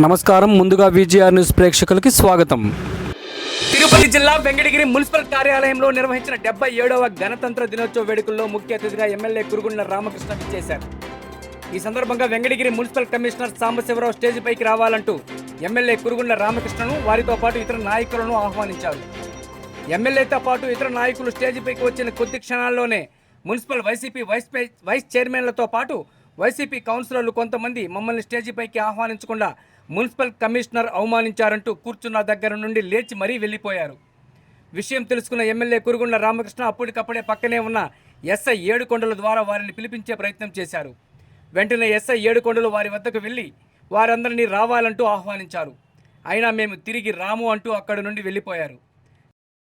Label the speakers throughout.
Speaker 1: నమస్కారం. ముందుగా VGR news ప్రేక్షకులకి స్వాగతం. తిరుపతి జిల్లా వెంకటగిరి మున్సిపల్ కార్యాలయంలో నిర్వహించిన డెబ్బై ఏడవ గణతంత్ర దినోత్సవ వేడుకల్లో ముఖ్య అతిథిగా ఎమ్మెల్యే కురుగుండ రామకృష్ణ చేశారు ఈ సందర్భంగా Venkatagiri municipal commissioner Sambasivarao stage పైకి రావాలంటూ ఎమ్మెల్యే కురుగుండ రామకృష్ణను వారితో పాటు ఇతర నాయకులను ఆహ్వానించారు. ఎమ్మెల్యేతో పాటు ఇతర నాయకులు స్టేజ్ పైకి వచ్చిన కొద్ది క్షణాల్లోనే మున్సిపల్ వైసీపీ వైస్ వైస్ చైర్మన్లతో పాటు వైసీపీ కౌన్సిలర్లు కొంతమంది మమ్మల్ని స్టేజీ పైకి ఆహ్వానించకుండా మున్సిపల్ కమిషనర్ అవమానించారంటూ కూర్చున్న దగ్గర నుండి లేచి మరీ వెళ్ళిపోయారు. విషయం తెలుసుకున్న ఎమ్మెల్యే కురుగుండ్ల రామకృష్ణ అప్పటికప్పుడే పక్కనే ఉన్న ఎస్ఐ ఏడుకొండల ద్వారా వారిని పిలిపించే ప్రయత్నం చేశారు. వెంటనే ఎస్ఐ ఏడుకొండలు వారి వద్దకు వెళ్ళి వారందరినీ రావాలంటూ ఆహ్వానించారు. అయినా మేము తిరిగి రాము అంటూ అక్కడి నుండి వెళ్ళిపోయారు.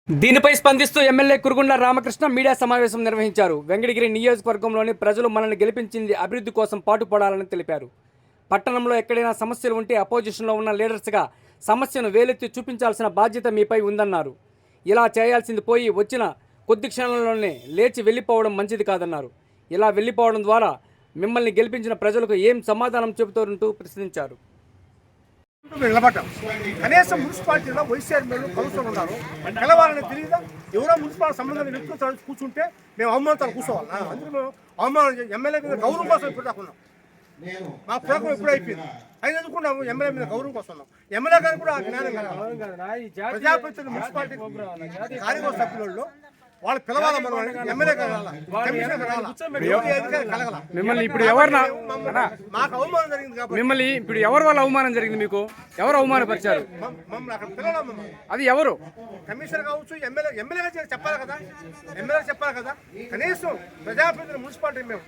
Speaker 1: దీనిపై స్పందిస్తూ ఎమ్మెల్యే కురుగుండ్ల రామకృష్ణ మీడియా సమావేశం నిర్వహించారు. వెంకటగిరి నియోజకవర్గంలోని ప్రజలు మనల్ని గెలిపించింది అభివృద్ధి కోసం పాటుపడాలని తెలిపారు. పట్టణంలో ఎక్కడైనా సమస్యలు ఉంటే అపోజిషన్లో ఉన్న లీడర్స్గా సమస్యను వేలెత్తి చూపించాల్సిన బాధ్యత మీపై ఉందన్నారు. ఇలా చేయాల్సింది పోయి వచ్చిన కొద్ది క్షణంలోనే లేచి వెళ్ళిపోవడం మంచిది కాదన్నారు. ఇలా వెళ్ళిపోవడం ద్వారా మిమ్మల్ని గెలిపించిన ప్రజలకు ఏం సమాధానం చెబుతారంటూ ప్రశ్నించారు.
Speaker 2: నిలబడ్డాం కనీసం మున్సిపాలిటీలో వైసీఆర్ మేము కలుస్తూ ఉన్నారు. గెలవాలని తెలియదా? ఎవరో మున్సిపాలిటీ సంబంధం వ్యక్తులు కూర్చుంటే మేము అవమానంతో కూర్చోవాలి. అందుకే మేము అవమానం ఎమ్మెల్యే గౌరవం కోసం ఇప్పుడు మా ప్రోగ్రాం ఎప్పుడు అయిపోయింది అయిన ఎందుకున్నాము ఎమ్మెల్యే మీద గౌరవం కోసం ఎమ్మెల్యే గారు కూడా ఆ జ్ఞానం ప్రజాప్రతినిధులు మున్సిపాలిటీ కార్యవర్గ సభ్యులలో వాళ్ళు పిలవాలి మనం ఎమ్మెల్యే కలగాల? ఎవరి
Speaker 1: మిమ్మల్ని ఇప్పుడు ఎవరినా
Speaker 2: మాకు అవమానం జరిగింది కాబట్టి.
Speaker 1: మిమ్మల్ని ఇప్పుడు ఎవరి వల్ల అవమానం జరిగింది మీకు? ఎవరు అవమానపరిచారు?
Speaker 2: మమ్- మమ్మల్ని అక్కడ మమ్మల్ని.
Speaker 1: అది ఎవరు?
Speaker 2: కమిషనర్ కావచ్చు ఎమ్మెల్యే ఎమ్మెల్యేగా చేసి చెప్పాలి కదా? ఎమ్మెల్యే చెప్పాలి కదా? కనీసం ప్రజాప్రతినిధులు మున్సిపాలిటీ మేము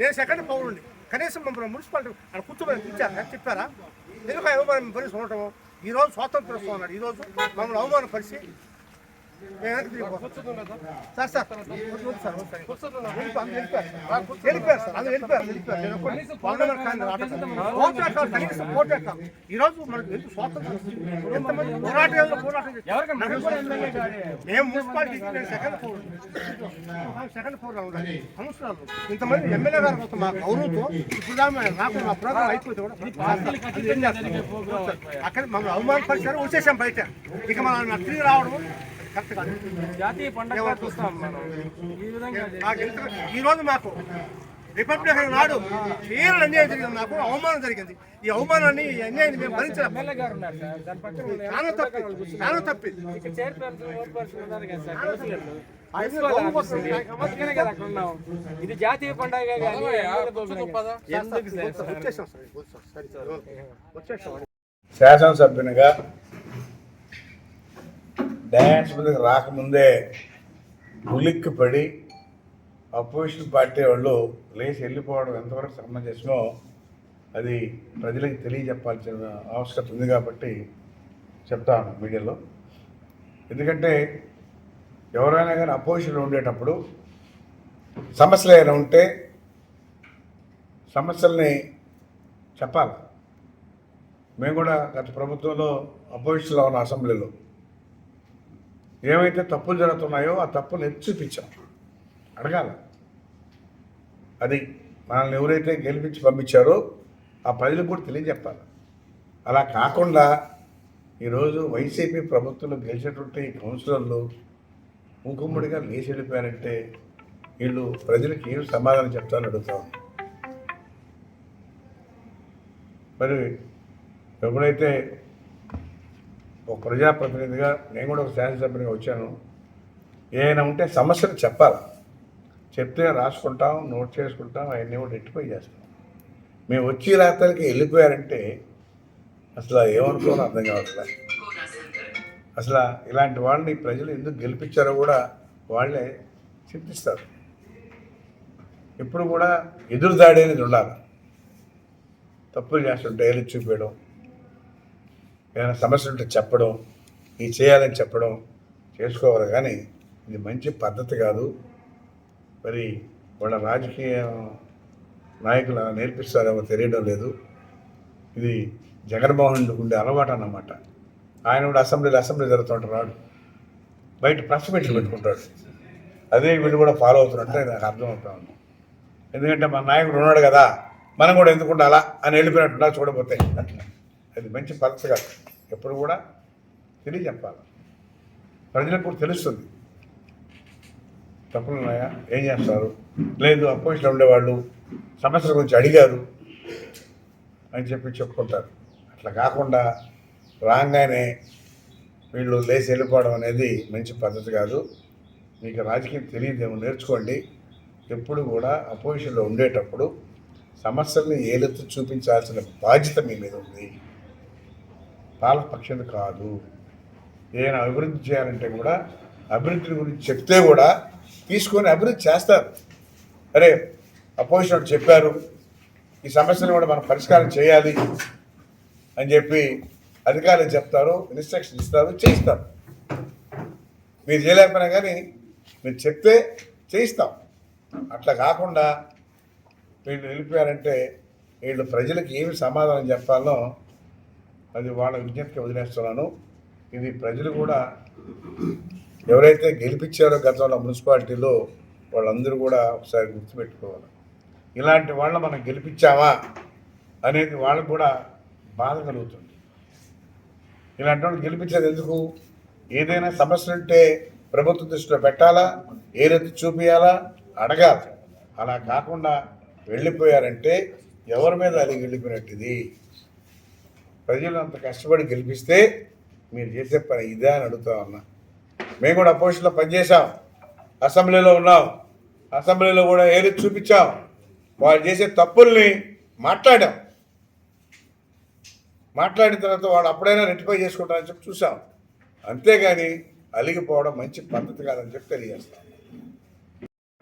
Speaker 2: నేను సెకండ్ పౌరుడిని కనీసం మమ్మల్ని మున్సిపాలిటీ అక్కడ కూర్చోమని పిలిచారు చెప్పారా? ఎందుకు అవమానం పరిస్థితి ఉండటం? ఈ రోజు స్వాతంత్రోత్సవం ఈరోజు మమ్మల్ని అవమానం పరిచి మేము వెనక్కి తిరిగిపోతాం. సార్ సార్ సార్ వెళ్ళిపోయారు సార్. వెళ్ళిపోయారు వెళ్ళిపోయారు వెళ్ళిపోయారు కనీసం ఈ రోజు మనకు స్వాతంత్రం ఎంతమంది పోరాటం మేము municipality second floor second floor ఉండాలి సంవత్సరాలు ఇంతమంది ఎమ్మెల్యే గారు కోసం మా గౌరవంతో ఇప్పుడు నాకు మా ప్రోగ్రాం అయిపోతే కూడా అక్కడ మమ్మల్ని అవమానపరిచారు వచ్చేసాం బయట ఇక మనం తిరిగి రావడం
Speaker 1: జాతీయ పండుగ చూస్తాం మనం. ఈ విధంగా
Speaker 2: నాకు ఎంత- ఈ రోజు మాకు రిపబ్లిక్ నాడు తీవ్ర అన్యాయం జరిగింది. నాకు అవమానం జరిగింది. ఈ అవమానాన్ని ఈ అన్యాయాన్ని మేము భరించలేము చాలా తప్పి. చాలా తప్పి
Speaker 1: ఇది. జాతీయ పండుగ కానీ ఎమ్మెల్యే ప్రోగ్రాం కాదు. ఎందుకు సార్
Speaker 2: వచ్చేసాం సార్ వచ్చేసాం సరే వచ్చేసాం
Speaker 3: శాసనసభ్యునిగా డ్యాన్స్ మీదకి రాకముందే ఉలిక్కి పడి అపోజిషన్ పార్టీ వాళ్ళు లేచి వెళ్ళిపోవడం ఎంతవరకు సమంజసమో అది ప్రజలకు తెలియజెప్పాల్సిన ఆవశ్యకత ఉంది కాబట్టి చెప్తాను మీడియాలో. ఎందుకంటే ఎవరైనా కానీ అపోజిషన్లో ఉండేటప్పుడు సమస్యలు ఏమైనా ఉంటే సమస్యల్ని చెప్పాలి. మేము కూడా గత ప్రభుత్వంలో అపోజిషన్లో ఉన్న అసెంబ్లీలో. ఏమైతే తప్పులు జరుగుతున్నాయో ఆ తప్పులు ఎత్తి చూపించాం. అడగాల. అది మనల్ని ఎవరైతే గెలిపించి పంపించారో ఆ ప్రజలకు కూడా తెలియజెప్పాలి. అలా కాకుండా ఈరోజు వైసీపీ ప్రభుత్వంలో గెలిచేటువంటి కౌన్సిలర్లు మూకుమ్మడిగా లేచి వెళ్ళిపోయారంటే వీళ్ళు ప్రజలకు ఏం సమాధానం చెప్తారని అడుగుతా మరి ఎప్పుడైతే ఒక ప్రజాప్రతినిధిగా నేను కూడా ఒక శాసనసభ్యునిగా వచ్చాను. ఏమైనా ఉంటే సమస్యలు చెప్పాలి. చెప్తే రాసుకుంటాం నోట్ చేసుకుంటాం అవన్నీ కూడా ఎట్టిపోయి చేస్తాం. మేము వచ్చి రాత్రికి వెళ్ళిపోయారంటే అసలు ఏమనుకోవాలో అర్థం కావట్లే అసలు ఇలాంటి వాళ్ళని ప్రజలు ఎందుకు గెలిపించారో కూడా వాళ్ళే చింతిస్తారు. ఇప్పుడు కూడా ఎదురుదాడి అనేది ఉండాలి. తప్పులు చేస్తుంటే ఏళ్ళు చూపించడం ఏదైనా సమస్య ఉంటే చెప్పడం ఇది చేయాలని చెప్పడం చేసుకోవాలి కానీ ఇది మంచి పద్ధతి కాదు. మరి వాళ్ళ రాజకీయ నాయకులు నేర్పిస్తారేమో తెలియడం లేదు. ఇది జగన్మోహన్ ఉండే అలవాటు అన్నమాట. ఆయన కూడా అసెంబ్లీలో అసెంబ్లీ జరుగుతుంటారు రాడు. బయట ప్రెస్ మీట్లు పెట్టుకుంటాడు. అదే వీళ్ళు కూడా ఫాలో అవుతున్నట్టే నాకు అర్థమవుతా ఉంది. ఎందుకంటే మన నాయకుడు ఉన్నాడు కదా మనం కూడా ఎందుకు ఉండాలా అని వెళ్ళిపోయినట్టున్నా చూడబోతే. అది మంచి పద్ధతి కాదు ఎప్పుడు కూడా తెలియజెప్పాలి. ప్రజలకు కూడా తెలుస్తుంది. తప్పులు ఉన్నాయా? ఏం చేస్తారు? లేదు అపోజిషన్ ఉండేవాళ్ళు సమస్యల గురించి అడిగారు అని చెప్పి చెప్పుకుంటారు. అట్లా కాకుండా రాగానే వీళ్ళు లేచి వెళ్ళిపోవడం అనేది మంచి పద్ధతి కాదు. మీకు రాజకీయం తెలియదేమో నేర్చుకోండి. ఎప్పుడు కూడా అపోజిషన్లో ఉండేటప్పుడు సమస్యల్ని ఏలెత్తు చూపించాల్సిన బాధ్యత మీ మీద ఉంది. పాలపక్షం కాదు. ఏదైనా అభివృద్ధి చేయాలంటే కూడా అభివృద్ధి గురించి చెప్తే కూడా తీసుకొని అభివృద్ధి చేస్తారు. అరే అపోజిషన్ చెప్పారు ఈ సమస్యను కూడా మనం పరిష్కారం చేయాలి అని చెప్పి అధికారులు చెప్తారు ఇన్స్ట్రక్షన్ ఇస్తారు చేయిస్తారు. మీరు చేయలేకపోయినా కానీ మీరు చెప్తే చేయిస్తాం. అట్లా కాకుండా వీళ్ళు వెళ్ళిపోయారంటే వీళ్ళు ప్రజలకు ఏమి సమాధానం చెప్పాలో అది వాళ్ళ విజ్ఞప్తికి వదిలేస్తున్నాను. ఇది ప్రజలు కూడా ఎవరైతే గెలిపించారో గతంలో మున్సిపాలిటీలో వాళ్ళందరూ కూడా ఒకసారి గుర్తుపెట్టుకోవాలి. ఇలాంటి వాళ్ళని మనం గెలిపించామా అనేది వాళ్ళకు కూడా బాధ కలుగుతుంది. ఇలాంటి వాళ్ళు గెలిపించేది ఎందుకు? ఏదైనా సమస్య ఉంటే ప్రభుత్వ దృష్టిలో పెట్టాలా? ఏ రీతి చూపించాలా అడగాలి. అలా కాకుండా వెళ్ళిపోయారంటే ఎవరి మీద అది వెళ్ళిపోయినట్టుది? ప్రజలు అంత కష్టపడి గెలిపిస్తే మీరు చేసే పని ఇదే అని అడుగుతా ఉన్నా. మేము కూడా అపోజిషన్లో పనిచేసాం అసెంబ్లీలో ఉన్నాం. అసెంబ్లీలో కూడా ఏది చూపించాం. వాళ్ళు చేసే తప్పుల్ని మాట్లాడాం. మాట్లాడిన తర్వాత వాడు అప్పుడైనా రెట్టిఫై చేసుకుంటారని చెప్పి చూసాం అంతేగాని అలిగిపోవడం మంచి పద్ధతి కాదని చెప్పి తెలియజేస్తాం.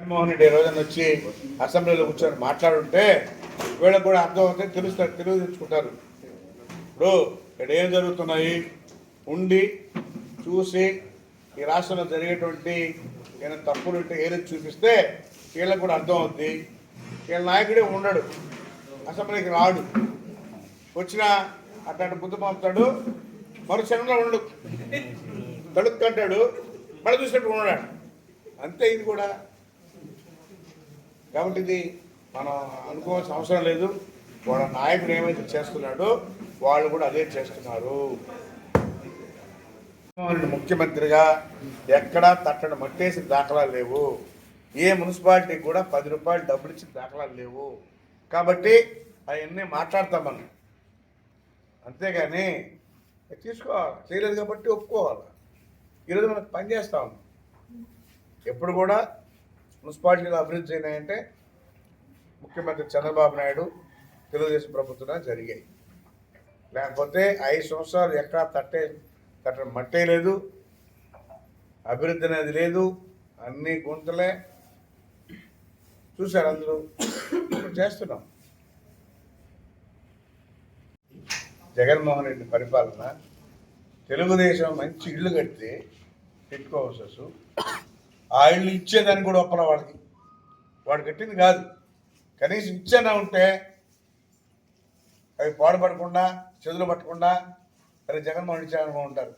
Speaker 3: జగన్మోహన్ రెడ్డి ఈ రోజున వచ్చి అసెంబ్లీలో కూర్చొని మాట్లాడుంటే వీళ్ళకి కూడా అర్థం అవుతుంది తెలుస్తారు తెలియజేసుకుంటారు. తెచ్చుకుంటారు ఇప్పుడు ఇక్కడ ఏం జరుగుతున్నాయి? ఉండి చూసి ఈ రాష్ట్రంలో జరిగేటువంటి ఏదైనా తప్పులు ఉంటే ఏది చూపిస్తే వీళ్ళకి కూడా అర్థం అవుద్ది. వీళ్ళ నాయకుడే ఉండడు. అసెంబ్లీకి రాడు. వచ్చిన అట్లాంటి బుద్ధి పంపుతాడు మరో క్షణంలో ఉండు. తడుక్కంటాడు. మళ్ళీ చూసినట్టు ఉన్నాడు. అంతే ఇది కూడా. కాబట్టి ఇది మనం అనుకోవాల్సిన అవసరం లేదు. వాళ్ళ నాయకుడు ఏమైతే చేస్తున్నాడో వాళ్ళు కూడా అదే చేస్తున్నారు. ముఖ్యమంత్రిగా ఎక్కడా తట్టడం మట్టేసిన దాఖలాలు లేవు. ఏ మున్సిపాలిటీకి కూడా పది రూపాయలు డబ్బులు ఇచ్చిన దాఖలాలు లేవు. కాబట్టి అవన్నీ మాట్లాడతాం మనం. అంతేగాని తీసుకోవాలి. చేయలేదు కాబట్టి ఒప్పుకోవాలి. ఈరోజు మనకు పని చేస్తాం. ఎప్పుడు కూడా మున్సిపాలిటీలు అభివృద్ధి అయినాయంటే ముఖ్యమంత్రి చంద్రబాబు నాయుడు తెలుగుదేశం ప్రభుత్వం జరిగాయి. లేకపోతే ఐదు సంవత్సరాలు ఎక్కడా తట్టే తట్ట మట్టే లేదు. అభివృద్ధి అనేది లేదు. అన్నీ గుంతలే. చూశారు అందరూ? చేస్తున్నాం. జగన్మోహన్ రెడ్డి పరిపాలన తెలుగుదేశం మంచి ఇల్లు కడితే ఎక్కువ హౌసెస్ ఆ ఇల్లు ఇచ్చేదాన్ని కూడా ఒప్పన వాళ్ళకి. వాడు కట్టింది కాదు. కనీసం ఇచ్చేనా ఉంటే అవి పాడుపడకుండా చెదులు పట్టకుండా మరి జగన్మోహన్ ఇచ్చారనుకో ఉంటారు.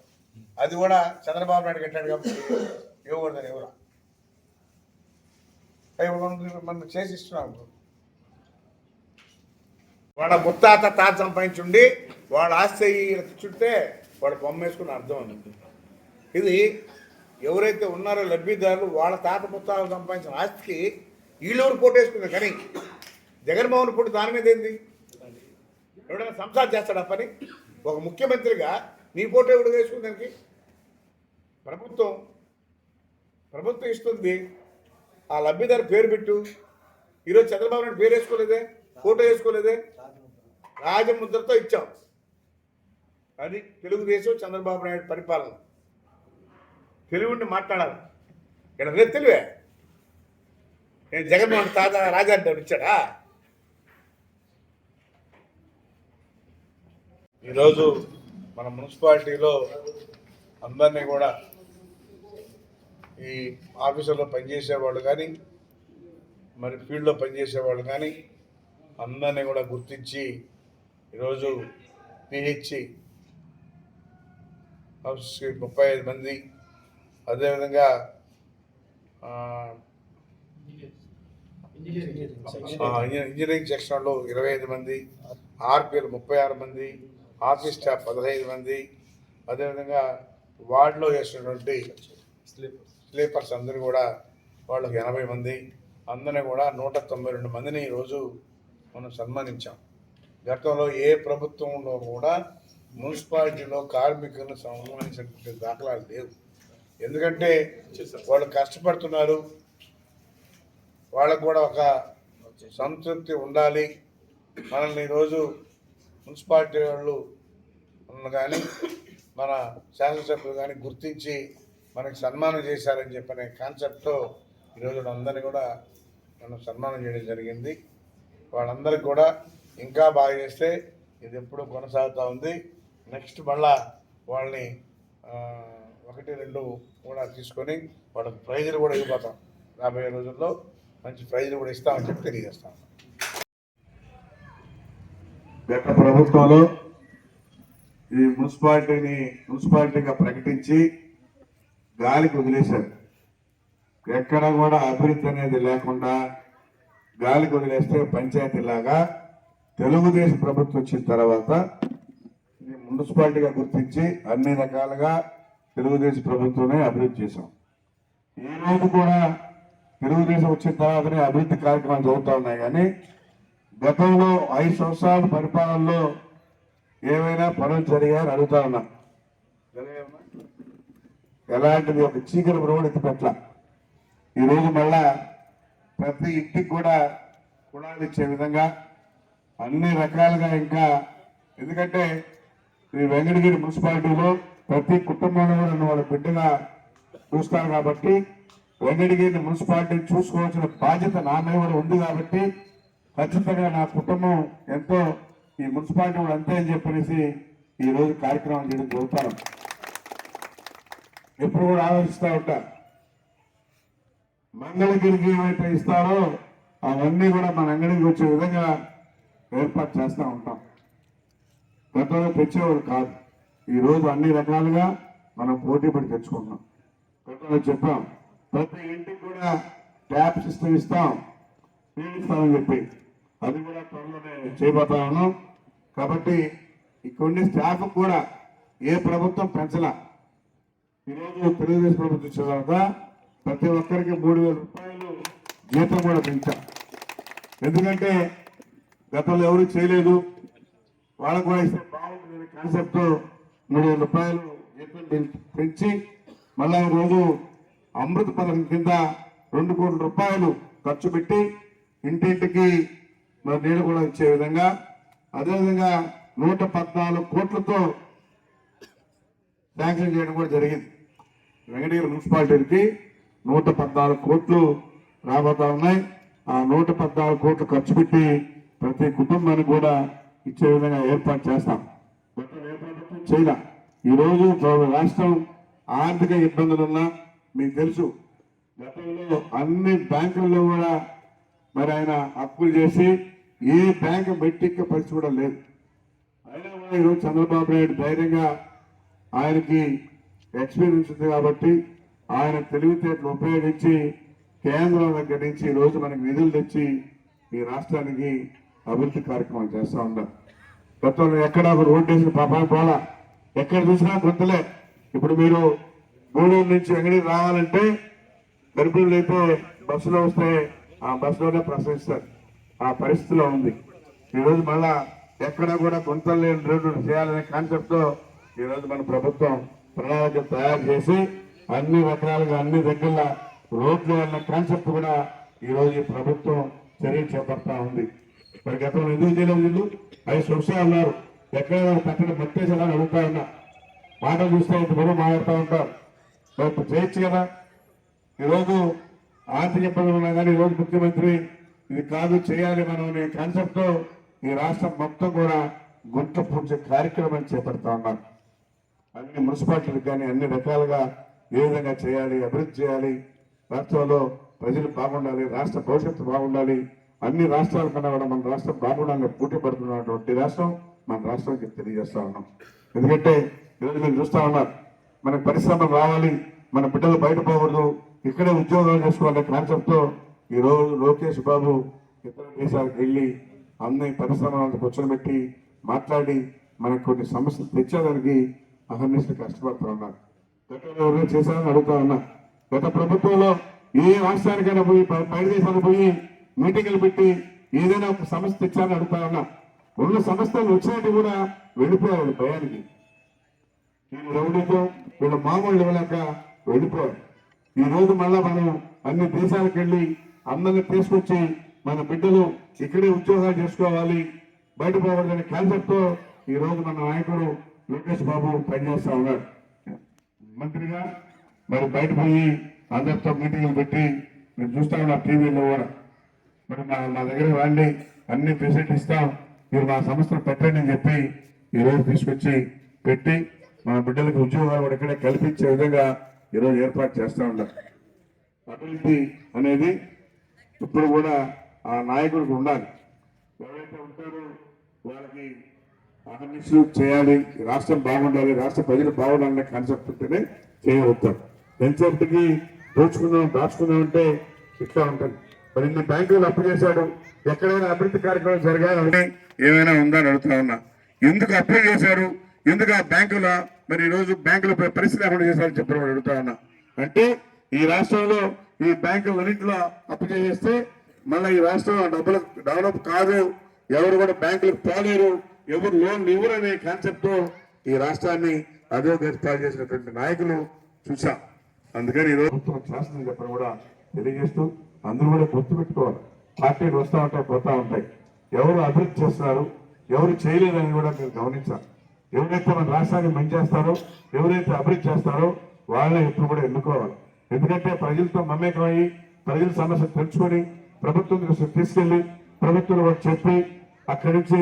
Speaker 3: అది కూడా చంద్రబాబు నాయుడు కట్టాడు కాబట్టి ఇవ్వకూడదని ఎవరు. మనం చేసి ఇస్తున్నాం వాళ్ళ ముత్తాత తాత సంపాదించుండి వాళ్ళ ఆస్తి చుట్టే వాడు బొమ్మేసుకుని అర్థం ఉంది ఇది ఎవరైతే ఉన్నారో లబ్ధిదారులు వాళ్ళ తాత ముత్తాత సంపాదించిన ఆస్తికి వీళ్ళెవరు పోటీ కానీ జగన్మోహన్ పుట్టి దాని మీద ఏంది? ఎవడైనా సంసారం చేస్తాడా పని? ఒక ముఖ్యమంత్రిగా నీ ఫోటో ఎవడు వేసుకుని దానికి? ప్రభుత్వం. ప్రభుత్వం ఇస్తుంది. ఆ లబ్ధిదారు పేరు పెట్టు. ఈరోజు చంద్రబాబు నాయుడు పేరు వేసుకోలేదే? ఫోటో వేసుకోలేదే? రాజముద్రతో ఇచ్చాం. అది తెలుగుదేశం చంద్రబాబు నాయుడు పరిపాలన. తెలుగుని మాట్లాడాలి. ఇక్కడ తెలివే. నేను జగన్మోహన్ తాత రాజా గారు ఇచ్చాడా? ఈరోజు మన మున్సిపాలిటీలో అందరినీ కూడా ఈ ఆఫీసులో పనిచేసే వాళ్ళు కానీ మరి ఫీల్డ్లో పనిచేసే వాళ్ళు కానీ అందరినీ కూడా గుర్తించి ఈరోజు పిహెచ్సి హౌస్కి ముప్పై ఐదు మంది అదేవిధంగా ఇంజనీరింగ్ సెక్షన్లో ఇరవై ఐదు మంది ఆర్పీలు ముప్పై ఆరు మంది ఆఫీస్ స్టాఫ్ పదహైదు మంది అదేవిధంగా వార్డులో చేసినటువంటి స్లీపర్స్ అందరూ కూడా వాళ్ళకి ఎనభై మంది అందరినీ కూడా నూట తొంభై రెండు మందిని ఈరోజు మనం సన్మానించాం. గతంలో ఏ ప్రభుత్వంలో కూడా మున్సిపాలిటీలో కార్మికులను సన్మానించినటువంటి దాఖలాలు లేవు. ఎందుకంటే వాళ్ళు కష్టపడుతున్నారు. వాళ్ళకు కూడా ఒక సంతృప్తి ఉండాలి. మనల్ని ఈరోజు మున్సిపాలిటీ వాళ్ళు కానీ మన శాసనసభ్యులు కానీ గుర్తించి మనకి సన్మానం చేశారని చెప్పనే కాన్సెప్ట్తో ఈరోజు అందరినీ కూడా మనం సన్మానం చేయడం జరిగింది. వాళ్ళందరికీ కూడా ఇంకా బాగా చేస్తే ఇది ఎప్పుడూ కొనసాగుతూ ఉంది. నెక్స్ట్ మళ్ళా వాళ్ళని ఒకటి రెండు కూడా తీసుకొని వాళ్ళకి ప్రైజులు కూడా ఇవ్వబోతాం. రాబోయే రోజుల్లో మంచి ప్రైజులు కూడా ఇస్తామని చెప్పి తెలియజేస్తాం గత ప్రభుత్వంలో ఈ మున్సిపాలిటీని మున్సిపాలిటీగా ప్రకటించి గాలికి వదిలేశారు. ఎక్కడ కూడా అభివృద్ధి అనేది లేకుండా గాలికి వదిలేస్తే పంచాయతీలాగా తెలుగుదేశం ప్రభుత్వం వచ్చిన తర్వాత ఇది మున్సిపాలిటీగా గుర్తించి అన్ని రకాలుగా తెలుగుదేశం ప్రభుత్వమే అభివృద్ధి చేశాం. ఈ రోజు కూడా తెలుగుదేశం వచ్చిన తర్వాతనే అభివృద్ధి కార్యక్రమాలు జరుగుతూ ఉన్నాయి. కానీ గతంలో ఐదు సంవత్సరాల పరిపాలనలో ఏమైనా పనులు జరిగాయని అడుగుతా ఉన్నా. ఎలాంటిది? ఒక చీకటి రోడ్ ఎత్తిపెట్ల ఈరోజు మళ్ళా ప్రతి ఇంటికి కూడా కుళాలు ఇచ్చే విధంగా అన్ని రకాలుగా ఇంకా ఎందుకంటే ఈ వెంకటగిరి మున్సిపాలిటీలో ప్రతి కుటుంబంలో కూడా నన్ను వాళ్ళ బిడ్డగా చూస్తారు కాబట్టి వెంకటగిరిని మున్సిపాలిటీ చూసుకోవాల్సిన బాధ్యత నా మీద ఉంది కాబట్టి ఖచ్చితంగా నా కుటుంబం ఎంతో ఈ మున్సిపాలిటీ కూడా అంతే అని చెప్పనేసి ఈరోజు కార్యక్రమం చేయడం జరుగుతాను. ఎప్పుడు కూడా ఆలోచిస్తూ ఉంటా. మంగళగిరికి ఏమైతే ఇస్తారో అవన్నీ కూడా మన అంగడికి వచ్చే విధంగా ఏర్పాటు చేస్తూ ఉంటాం. గతంలో తెచ్చేవారు కాదు. ఈరోజు అన్ని రకాలుగా మనం పోటీ పడి తెచ్చుకుంటున్నాం గతంలో చెప్పాం ప్రతి ఇంటికి కూడా ట్యాప్ సిస్టమ్ ఇస్తాం. నీళ్ళు ఇస్తామని చెప్పి. అది కూడా త్వరలోనే చేయబోతా ఉన్నాం. కాబట్టి కొన్ని స్టాఫ్ కూడా ఏ ప్రభుత్వం పెంచలా. ఈరోజు తెలుగుదేశం ప్రభుత్వం ఇచ్చిన తర్వాత ప్రతి ఒక్కరికి మూడు వేల రూపాయలు జీతం కూడా పెంచాం. ఎందుకంటే గతంలో ఎవరు చేయలేదు. వాళ్ళకు కూడా ఇస్తే బాగుంటుంది కాన్సెప్ట్ మూడు వేల రూపాయలు జీతం పెంచి మళ్ళా ఈరోజు అమృత పథకం కింద రెండు కోట్ల రూపాయలు ఖర్చు పెట్టి ఇంటింటికి మరి నీళ్ళు కూడా ఇచ్చే విధంగా అదేవిధంగా నూట పద్నాలుగు కోట్లతో శాంక్షన్ చేయడం కూడా జరిగింది. వెంకటగిరి మున్సిపాలిటీకి నూట పద్నాలుగు కోట్లు రాబోతా ఉన్నాయి. ఆ నూట పద్నాలుగు కోట్లు ఖర్చు పెట్టి ప్రతి కుటుంబానికి కూడా ఇచ్చే విధంగా ఏర్పాటు చేస్తాం. చేయలే. ఈరోజు రాష్ట్రం ఆర్థిక ఇబ్బందులున్నా మీకు తెలుసు గతంలో అన్ని బ్యాంకుల్లో కూడా మరి ఆయన అప్పులు చేసి ఏ బ్యాంక్ మెట్టిక్క పరిస్థితి కూడా లేదు. అయినా కూడా ఈరోజు చంద్రబాబు నాయుడు ధైర్యంగా ఆయనకి ఎక్స్పీరియన్స్ ఉంది కాబట్టి ఆయన తెలివితేటలు ఉపయోగించి కేంద్రం దగ్గర నుంచి ఈరోజు రోజు మనకి నిధులు తెచ్చి ఈ రాష్ట్రానికి అభివృద్ధి కార్యక్రమాలు చేస్తూ ఉన్నారు. గతంలో ఎక్కడ ఒక రోడ్డు వేసిన పాపాలు పోలా ఎక్కడ చూసినా గుర్తులే. ఇప్పుడు మీరు గూడూరు నుంచి వెంగడి రావాలంటే గర్భిణులు అయితే బస్సులో వస్తే ఆ బస్సులోనే ప్రసవిస్తారు. ఆ పరిస్థితిలో ఉంది. ఈరోజు మళ్ళా ఎక్కడ కూడా గుంతలు లేని రోడ్డు చేయాలనే కాన్సెప్ట్తో ఈరోజు మన ప్రభుత్వం ప్రణాళిక తయారు చేసి అన్ని రకాలుగా అన్ని దగ్గర రోడ్లు అన్న కాన్సెప్ట్ కూడా ఈరోజు ఈ ప్రభుత్వం చర్యలు చేపడతా ఉంది. మరి గతంలో ఎందుకు చేయలేదు వీళ్ళు? ఐదు సంవత్సరాలు ఉన్నారు. ఎక్కడ పక్కన మట్టేసేలా అడుగుతా ఉన్నా. మాటలు చూస్తే ఇంత బరువు మాట్లాడుతూ ఉంటారు. మరి చేయొచ్చు కదా? ఈరోజు ఆర్థిక ఇబ్బందులు ఉన్నా కానీ ఈరోజు ముఖ్యమంత్రి ఇది కాదు చేయాలి మనం అనే కాన్సెప్ట్తో ఈ రాష్ట్రం మొత్తం కూడా గుంట పూడ్చే కార్యక్రమాన్ని చేపడతా ఉన్నారు. అన్ని మున్సిపాలిటీలకు కానీ అన్ని రకాలుగా ఏ విధంగా చేయాలి అభివృద్ధి చేయాలి రాష్ట్రంలో ప్రజలు బాగుండాలి రాష్ట్ర భవిష్యత్తు బాగుండాలి అన్ని రాష్ట్రాల కన్నా కూడా మన రాష్ట్రం బాగుండాలని పోటీ పడుతున్నటువంటి రాష్ట్రం మన రాష్ట్రానికి తెలియజేస్తా ఉన్నాం. ఎందుకంటే ఈరోజు మీరు చూస్తా ఉన్నారు మనకు పరిశ్రమలు రావాలి మన బిడ్డలు బయట పోకూడదు ఇక్కడే ఉద్యోగాలు చేసుకోవాలనే కాన్సెప్ట్తో ఈ రోజు లోకేష్ బాబు ఇతర దేశాలకు వెళ్ళి అన్ని పరిశ్రమలను కూర్చోబెట్టి మాట్లాడి మనకు కొన్ని సమస్యలు తెచ్చేదానికి అహర్నిశలు కష్టపడుతూ ఉన్నారు. గతంలో ఎవరైనా చేశారని అడుగుతా ఉన్నా. గత ప్రభుత్వంలో ఏ రాష్ట్రానికైనా పోయి బయ- బయట దేశాలకు పోయి మీటింగులు పెట్టి ఏదైనా ఒక సమస్య తెచ్చారని అడుగుతా ఉన్నా. ఉన్న సమస్యలు వచ్చినట్టు కూడా వెళ్ళిపోయారు భయానికి. వీళ్ళు రౌడీతో వీళ్ళ మామూలు ఇవ్వలేక వెళ్ళిపోయారు. ఈ రోజు మళ్ళా మనం అన్ని దేశాలకు వెళ్ళి అందరిని తీసుకొచ్చి మన బిడ్డలు ఇక్కడే ఉద్యోగాలు చేసుకోవాలి బయట పోవాలనే కాన్సెప్ట్తో ఈ రోజు మన నాయకుడు లోకేష్ బాబు పనిచేస్తా ఉన్నాడు. మంత్రిగా మరి బయట పోయి అందరితో మీటింగ్లు పెట్టి మీరు చూస్తా ఉన్నారు టీవీలో కూడా. మరి మా మా దగ్గర వాళ్ళని అన్ని ఫెసిలిటీ ఇస్తాం. మీరు మా సంస్థలు పెట్టండి అని చెప్పి ఈరోజు తీసుకొచ్చి పెట్టి మా బిడ్డలకు ఉద్యోగాలు కూడా ఇక్కడే కల్పించే విధంగా ఈరోజు ఏర్పాటు చేస్తూ ఉన్నారు అభివృద్ధి అనేది ఇప్పుడు కూడా ఆ నాయకుడికి ఉండాలి. ఎవరైతే ఉంటారో వాళ్ళకి అహర్నిశలు చేయాలి రాష్ట్రం బాగుండాలి రాష్ట్ర ప్రజలు బాగుండాలనే కాన్సెప్ట్ ఉంటేనే చేయవద్దాం. ఎంతసేపటికి దోచుకుందాం దాచుకుందాం అంటే ఇట్లా ఉంటుంది. మరి ఇన్ని బ్యాంకులు అప్పు చేశాడు ఎక్కడైనా అభివృద్ధి కార్యక్రమం జరగాలని ఏమైనా ఉందా అని అడుగుతా ఉన్నా. ఎందుకు అప్పు చేశారు ఎందుకు ఆ బ్యాంకుల మరి ఈరోజు బ్యాంకుల పరిస్థితి లేకుండా చేశారని చెప్పడం అడుగుతా ఉన్నా. అంటే ఈ రాష్ట్రంలో ఈ బ్యాంకులన్నింటిలో అప్పు చేసేస్తే మళ్ళీ ఈ రాష్ట్రం డబ్బులు డెవలప్ కాదు. ఎవరు కూడా బ్యాంకులకు పోలేరు. ఎవరు లోన్లు ఇవ్వరు అనే కాన్సెప్ట్తో ఈ రాష్ట్రాన్ని అధోగతి పాలు చేసినటువంటి నాయకులు చూసాం అందుకని ఈ రోజు ప్రభుత్వం చేస్తుందని చెప్పడం కూడా తెలియజేస్తూ అందరూ కూడా గుర్తుపెట్టుకోవాలి. పార్టీలు వస్తూ ఉంటాయి పోతా ఉంటాయి. ఎవరు అభివృద్ధి చేస్తున్నారు ఎవరు చేయలేదని కూడా మీరు గమనించాలి. ఎవరైతే మన రాష్ట్రాన్ని మంచి చేస్తారో ఎవరైతే అభివృద్ధి చేస్తారో వాళ్ళని ఎప్పుడు కూడా ఎన్నుకోవాలి. ఎందుకంటే ప్రజలతో మమేకమయ్యి ప్రజల సమస్య తెలుసుకొని ప్రభుత్వం తీసుకెళ్ళి తీసుకెళ్ళి ప్రభుత్వం కూడా చెప్పి అక్కడి నుంచి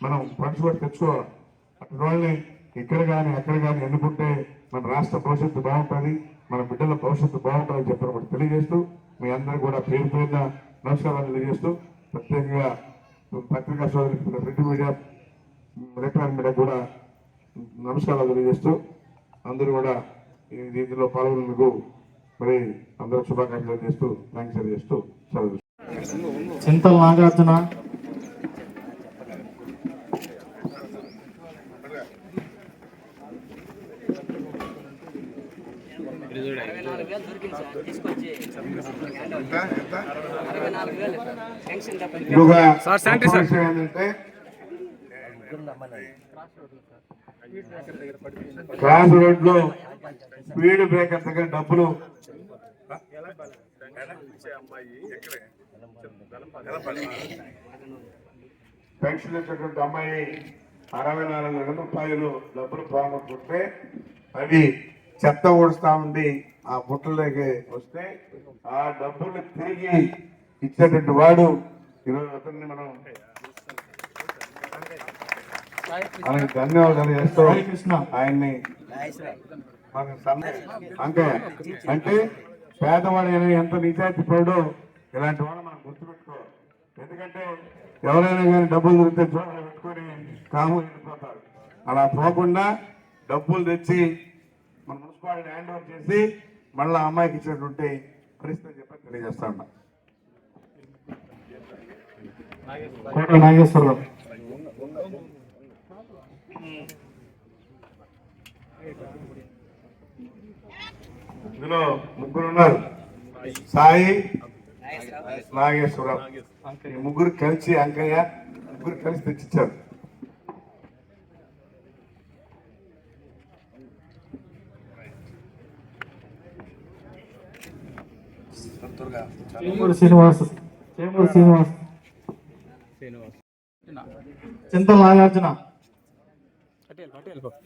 Speaker 3: మనం ఫండ్స్ కూడా తెచ్చుకోవాలి. అటు వాళ్ళని ఇక్కడ కానీ అక్కడ కానీ ఎన్నుకుంటే మన రాష్ట్ర భవిష్యత్తు బాగుంటుంది మన బిడ్డల భవిష్యత్తు బాగుంటుందని చెప్పడం కూడా తెలియజేస్తూ మీ అందరూ కూడా పేరు పేరున నమస్కారాలు తెలియజేస్తూ ప్రత్యేకంగా పత్రికా సోదరి ప్రింట్ మీడియా ఎలక్ట్రానిక్ మీడియా కూడా నమస్కారాలు తెలియజేస్తూ అందరూ కూడా ఈ దీంట్లో పాల్గొన్నందుకు మరి అందరూ శుభాకాంక్షలు తెలియజేస్తూ థ్యాంక్స్ తెలియజేస్తూ సెలవు
Speaker 4: చింతల నాగార్జున.
Speaker 3: ఏంటంటే క్రాస్ రోడ్లో స్పీడ్ బ్రేకర్ దగ్గర డబ్బులు పెన్షన్ ఇచ్చినటువంటి అమ్మాయి అరవై నాలుగు వేల రూపాయలు డబ్బులు పోగొట్టుకుంటే అది చెత్త ఊడుస్తా ఉండి ఆ బుట్టలోకి వస్తే ఆ డబ్బులు తిరిగి ఇచ్చేటువంటి వాడు ఈరోజు అతన్ని మనం ఆయనకి ధన్యవాదాలు చేస్తూ ఆయన్ని అంతే అంటే పేదవాడు ఎంత నిజాయితీ పడో ఇలాంటి వాళ్ళు మనం గుర్తుపెట్టుకోవాలి. ఎందుకంటే ఎవరైనా కానీ డబ్బులు దొరికితే జోబులో పెట్టుకొని కాము వెళ్ళిపోతారు. అలా పోకుండా డబ్బులు తెచ్చి మన మున్సిపాలిటీ హ్యాండ్ ఓవర్ చేసి మళ్ళీ అమ్మాయికి ఇచ్చినటువంటి పరిస్థితి చెప్పి తెలియజేస్తా ఉన్నా.
Speaker 4: కోట నాగేశ్వరరావు.
Speaker 3: ఇందులో ముగ్గురు ఉన్నారు సాయి నాగేశ్వరరావు. ఈ ముగ్గురు కలిసి అంకయ్య ముగ్గురు కలిసి తెచ్చిచ్చారు.
Speaker 4: శ్రీనివాస్. చేమూరు శ్రీనివాస్. చింతల నాగార్జున. పాన్ రమణయ్య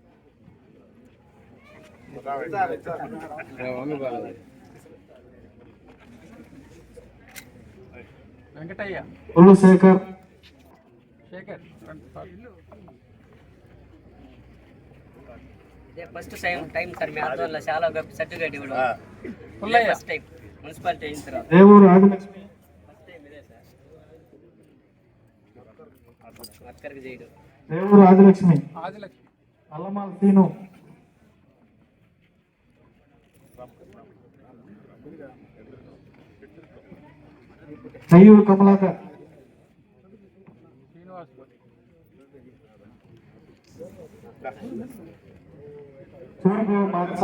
Speaker 4: వెంకటయ్య. శేఖర్
Speaker 1: శేఖర్
Speaker 5: ఇదే ఫస్ట్ టైం టైం సార్ మీ ఆధ్వర్యంలో చాలా గొప్ప సర్టిఫికేట్ ఇవ్వడం. ఫస్ట్ టైం మున్సిపాలిటీ అయిన తర్వాత.
Speaker 4: ఆదిలక్ష్మి.
Speaker 5: ఫస్ట్ టైం ఇదే సార్. వర్కర్కి చేయడం.
Speaker 4: రేవూరు ఆదిలక్ష్మి. అల్లమాల సీను. కయ్యూరు కమలాకర్ చూడుకో మానస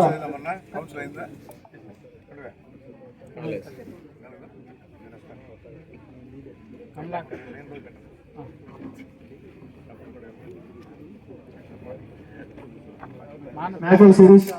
Speaker 4: మేకల్ శిరీష్